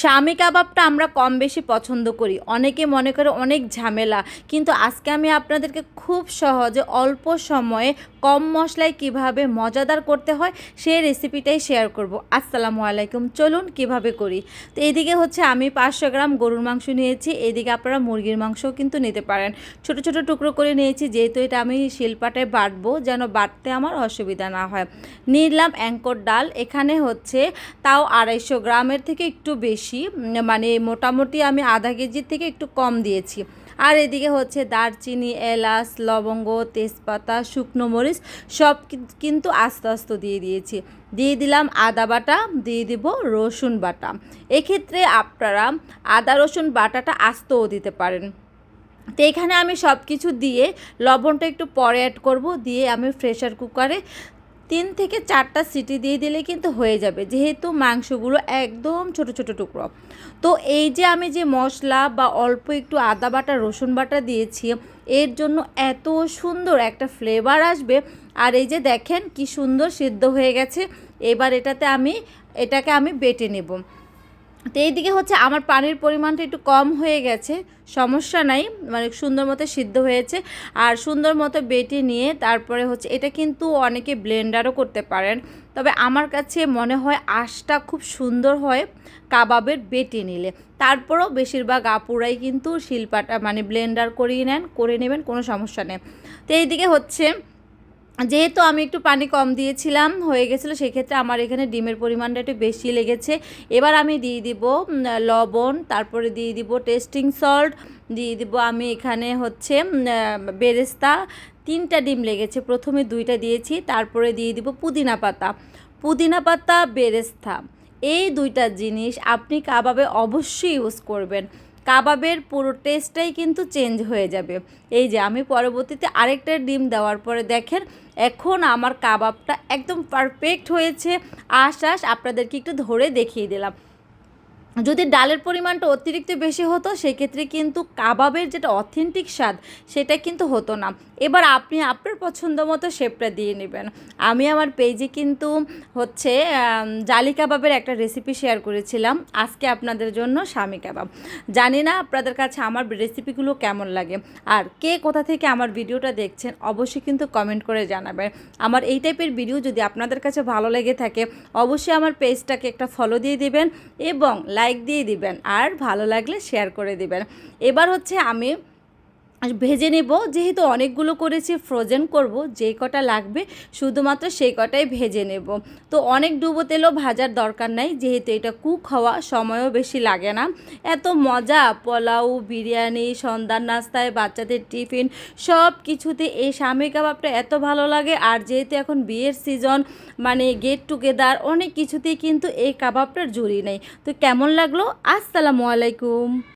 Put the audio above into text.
স্বামী কাবাবটা আমরা কম বেশি পছন্দ করি। অনেকে মনে করে অনেক ঝামেলা, কিন্তু আজকে আমি আপনাদেরকে খুব সহজে অল্প সময়ে কম মশলায় কীভাবে মজাদার করতে হয়, সেই রেসিপিটাই শেয়ার করব। আসসালামু আলাইকুম। চলুন কীভাবে করি? তো এইদিকে হচ্ছে আমি পাঁচশো গ্রাম গরুর মাংস নিয়েছি, এদিকে আপনারা মুরগির মাংসও কিন্তু নিতে পারেন। ছোট ছোট টুকরো করে নিয়েছি, যেহেতু এটা আমি শিলপাটায় বাটবো, যেন বাটতে আমার অসুবিধা না হয়। নিলাম অ্যাঙ্কর ডাল, এখানে হচ্ছে তাও আড়াইশো গ্রামের থেকে একটু বেশি। উম, মানে মোটামুটি আমি আধা কেজির থেকে একটু কম দিয়েছি। আর এদিকে হচ্ছে দারচিনি এলাচ লবঙ্গ তেজপাতা শুকনো মরিচ সব কিন্তু আস্তে আস্তে দিয়ে দিয়েছি। দিয়ে দিলাম আদা বাটা দিয়ে দিব রসুন বাটা। এক্ষেত্রে আপনারা আদা রসুন বাটাটা আস্তেও দিতে পারেন। তো এখানে আমি সব কিছু দিয়ে লবণটা একটু পরে অ্যাড করব দিয়ে আমি প্রেশার কুকারে তিন থেকে চারটা সিটি দিয়ে দিলে কিন্তু হয়ে যাবে, যেহেতু মাংসগুলো একদম ছোট ছোট টুকরো। তো এই যে আমি যে মশলা বা অল্প একটু আদা বাটা, রসুন বাটা দিয়েছি, এর জন্য এত সুন্দর একটা ফ্লেভার আসবে। আর এই যে দেখেন কি সুন্দর সিদ্ধ হয়ে গেছে, এবার এটাতে আমি, এটাকে আমি বেটে নেব। তো এইদিকে হচ্ছে আমার পানির পরিমাণটা একটু কম হয়ে গেছে, সমস্যা নাই মানে সুন্দর মতো সিদ্ধ হয়েছে। আর সুন্দর মতো বেটে নিয়ে তারপরে হচ্ছে এটা কিন্তু অনেকে ব্লেন্ডারও করতে পারেন। তবে আমার কাছে মনে হয় আঁশটা খুব সুন্দর হয় কাবাবের বেটে নিলে। তারপরও বেশিরভাগ আপুরাই কিন্তু শিল্পাটা মানে ব্লেন্ডার করিয়ে নেন, করে নেবেন, কোনো সমস্যা নেই। তো এইদিকে হচ্ছে যেহেতু আমি একটু পানি কম দিয়েছিলাম, হয়ে গেছিল, সেক্ষেত্রে আমার এখানে ডিমের পরিমাণটা একটু বেশি লেগেছে। এবার আমি দিয়ে দিব লবণ, তারপরে দিয়ে দিব টেস্টিং সল্ট, দিয়ে দিব আমি এখানে হচ্ছে বেরেস্তা, তিনটা ডিম লেগেছে, প্রথমে দুইটা দিয়েছি, তারপরে দিয়ে দিব পুদিনা পাতা। পুদিনা পাতা, বেরেস্তা, এই দুইটা জিনিস আপনি কাবাবে অবশ্যই ইউজ করবেন। কাবাবের পুরো টেস্টটাই কিন্তু চেঞ্জ হয়ে যাবে। এই যে আমি পরবর্তীতে আরেকটা ডিম দেওয়ার পরে দেখেন এখন আমার কাবাবটা একদম পারফেক্ট হয়েছে। আশ আশ আপনাদেরকে একটু ধরে দেখিয়ে দিলাম। যদি ডালের পরিমাণটা অতিরিক্ত বেশি হতো, সেক্ষেত্রে কিন্তু কাবাবের যেটা অথেন্টিক স্বাদ, সেটা কিন্তু হতো না। এবার আপনি আপনার পছন্দ মতো শেপটা দিয়ে নেবেন। আমি আমার পেজে কিন্তু হচ্ছে জালি কাবাবের একটা রেসিপি শেয়ার করেছিলাম। আজকে আপনাদের জন্য স্বামী কাবাব। জানি না আপনাদের কাছে আমার রেসিপিগুলো কেমন লাগে। আর কে কোথা থেকে আমার ভিডিওটা দেখছেন, অবশ্যই কিন্তু কমেন্ট করে জানাবেন। আমার এই টাইপের ভিডিও যদি আপনাদের কাছে ভালো লেগে থাকে, অবশ্যই আমার পেজটাকে একটা ফলো দিয়ে দিবেন এবং লাইক দিয়ে দিবেন আর ভালো লাগলে শেয়ার করে দিবেন। এবার হচ্ছে আমি ভেজে নেব, যেহেতু অনেকগুলো করেছি ফ্রোজেন করব, যেই কটা লাগবে, শুধুমাত্র সেই কটাই ভেজে নেব। তো অনেক ডুবো তেলও ভাজার দরকার নাই, যেহেতু এটা কুক হওয়া সময়ও বেশি লাগে না। এত মজা, পোলাও, বিরিয়ানি, সন্ধ্যার নাস্তায় বাচ্চাদের টিফিন, সব কিছুতে এই স্বামী কাবাবটা এত ভালো লাগে। আর যেহেতু এখন বিয়ের সিজন মানে গেট টুগেদার অনেক কিছুতেই কিন্তু এই কাবাবটার জুড়ি নেই। তো কেমন লাগল? আসসালামু আলাইকুম।